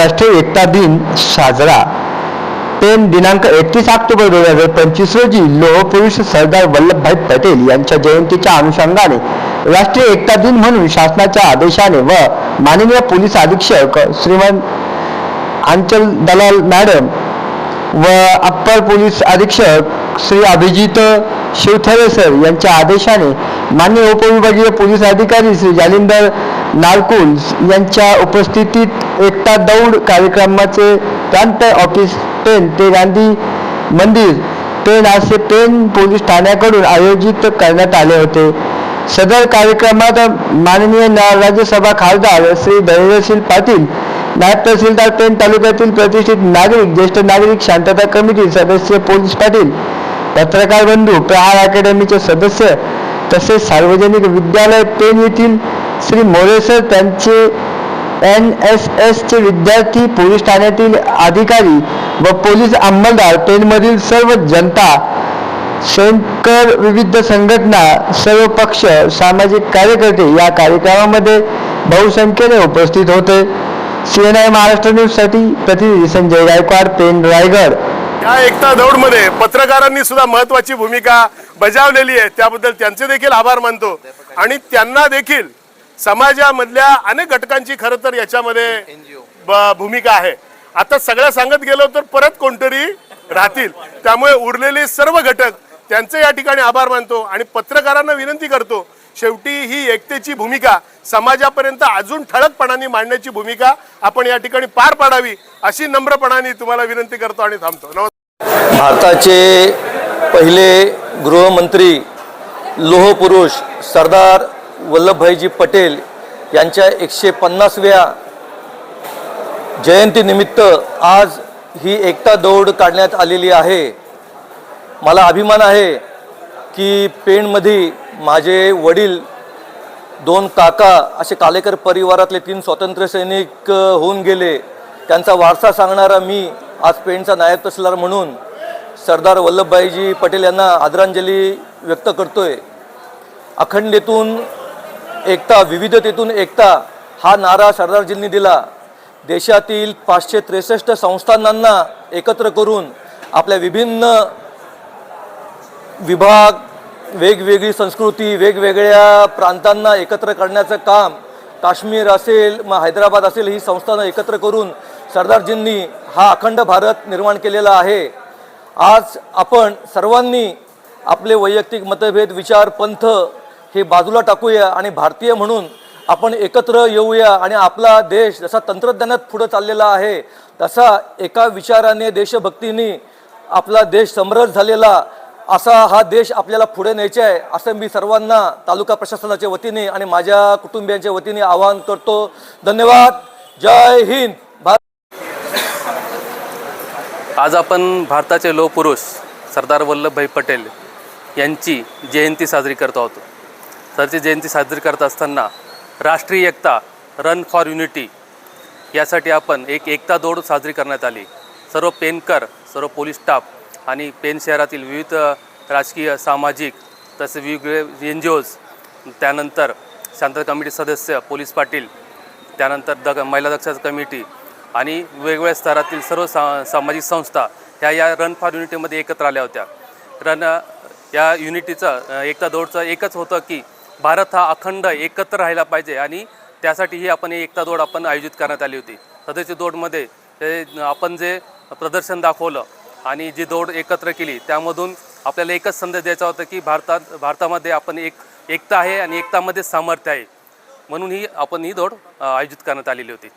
राष्ट्रीय एकता दिन साजरा. पेन दिनांक एकतीस ऑक्टोबर दोन हजार पंचवीस रोजी लोहपुरुष सरदार वल्लभभाई पटेल यांच्या जयंतीच्या अनुषंगाने राष्ट्रीय एकता दिन म्हणून शासनाच्या आदेशाने व माननीय पोलीस अधीक्षक श्रीमंत अंचल दलाल मॅडम व अप्पर पोलीस अधीक्षक श्री अभिजित शिवथरे सर यांच्या आदेशाने मान्य उपविभागीय पोलीस अधिकारी श्री जालिंदर नारकुल यांच्या उपस्थितीत एकता दौड कार्यक्रमाचे प्रांत ऑफिस पेन ते गांधी मंदिर पेन असे पेन पोलीस ठाण्याकडून आयोजित करण्यात आले होते. सदर कार्यक्रमात माननीय राज्यसभा खासदार श्री धैर्यशील पाटील नायब तहसीलदार पेन तालुक्यातील प्रतिष्ठित नागरिक ज्येष्ठ नागरिक शांतता कमिटी सदस्य पोलीस पाटील पत्रकार बंधू प्रहार अकॅडमीचे सदस्य तसेच सार्वजनिक विद्यालय पेन येथील श्री मोरे सर त्यांचे एन एस एसचे विद्यार्थी पोलीस ठाण्यातील अधिकारी व पोलीस अंमलदार पेनमधील सर्व जनता स्वयंकर विविध संघटना सर्व पक्ष सामाजिक कार्यकर्ते या कार्यक्रमामध्ये बहुसंख्येने उपस्थित होते. सी एन आय महाराष्ट्र न्यूजसाठी प्रतिनिधी संजय गायकवाड पेन रायगड. या एकता दौडमध्ये पत्रकारांनी सुद्धा महत्वाची भूमिका बजावलेली आहे. त्याबद्दल त्यांचे देखील आभार मानतो. आणि त्यांना देखील समाजामधल्या अनेक घटकांची खरं तर याच्यामध्ये भूमिका आहे. आता सगळं सांगत गेलो तर परत कोणतरी राहतील. त्यामुळे उरलेले सर्व घटक त्यांचे या ठिकाणी आभार मानतो आणि पत्रकारांना विनंती करतो शेवटी ही एकतेची भूमिका समाजापर्यंत अजून ठळकपणाने मांडण्याची भूमिका आपण या ठिकाणी पार पाडावी अशी नम्रपणाने तुम्हाला विनंती करतो आणि थांबतो. नमस्कार. भारताचे पहिले गृहमंत्री लोहपुरुष सरदार वल्लभभाईजी पटेल यांच्या एकशे पन्नासव्या जयंतीनिमित्त आज ही एकता दौड काढण्यात आलेली आहे. मला अभिमान आहे की पेणमध्ये माझे वडील दोन काका असे कालेकर परिवारातले तीन स्वातंत्र्य सैनिक होऊन गेले. त्यांचा वारसा सांगणारा मी आज पेणचा नायब तहसीलदार म्हणून सरदार वल्लभभाईजी पटेल यांना आदरांजली व्यक्त करतोय. अखंडेतून एकता विविधतेतून एकता हा नारा सरदारजींनी दिला. देशातील पाचशे त्रेसष्ट संस्थानांना एकत्र करून आपल्या विभिन्न विभाग वेगवेगळी संस्कृती वेगवेगळ्या प्रांतांना एकत्र करण्याचं काम काश्मीर असेल मग हैदराबाद असेल ही संस्थानं एकत्र करून सरदारजींनी हा अखंड भारत निर्माण केलेला आहे. आज आपण सर्वांनी आपले वैयक्तिक मतभेद विचार पंथ हे बाजूला टाकूया आणि भारतीय म्हणून आपण एकत्र येऊया आणि आपला देश जसा तंत्रज्ञानात पुढं चाललेला आहे तसा एका विचाराने देशभक्तीने आपला देश समृद्ध झालेला असा हा देश आपल्याला पुढे न्यायचा आहे असं मी सर्वांना तालुका प्रशासनाच्या वतीने आणि माझ्या कुटुंबियांच्या वतीने आवाहन करतो. धन्यवाद. जय हिंद. भारत आज आपण भारताचे लोहपुरुष सरदार वल्लभभाई पटेल यांची जयंती साजरी करत आहोत. सरची जयंती साजरी करत असताना राष्ट्रीय एकता रन फॉर युनिटी यासाठी आपण एक एकता दौड साजरी करण्यात आली. सर्व पेनकर सर्व पोलीस स्टाफ आणि पेन शहरातील विविध राजकीय सामाजिक तसे वेगवेगळे एन जी ओज त्यानंतर शांतता कमिटी सदस्य पोलीस पाटील त्यानंतर दग महिला दक्षता कमिटी आणि वेगवेगळ्या स्तरातील सर्व सा सामाजिक संस्था ह्या या रन फॉर युनिटीमध्ये एकत्र आल्या होत्या. रन या युनिटीचं एकता दौडचं एकच होतं की भारत हा अखंड एकत्र राहिला पाहिजे आणि त्यासाठी ही आपण एकता दौड आपण आयोजित करण्यात आली होती. सदस्य दौडमध्ये हे आपण जे प्रदर्शन दाखवलं आणि जी दौड एकत्र केली त्यामधून आपल्याला एकच संदेश द्यायचा होता की भारतात भारतामध्ये आपण एक एकता आहे आणि एकतामध्ये सामर्थ्य आहे. म्हणून ही आपण ही दौड आयोजित करण्यात आलेली होती.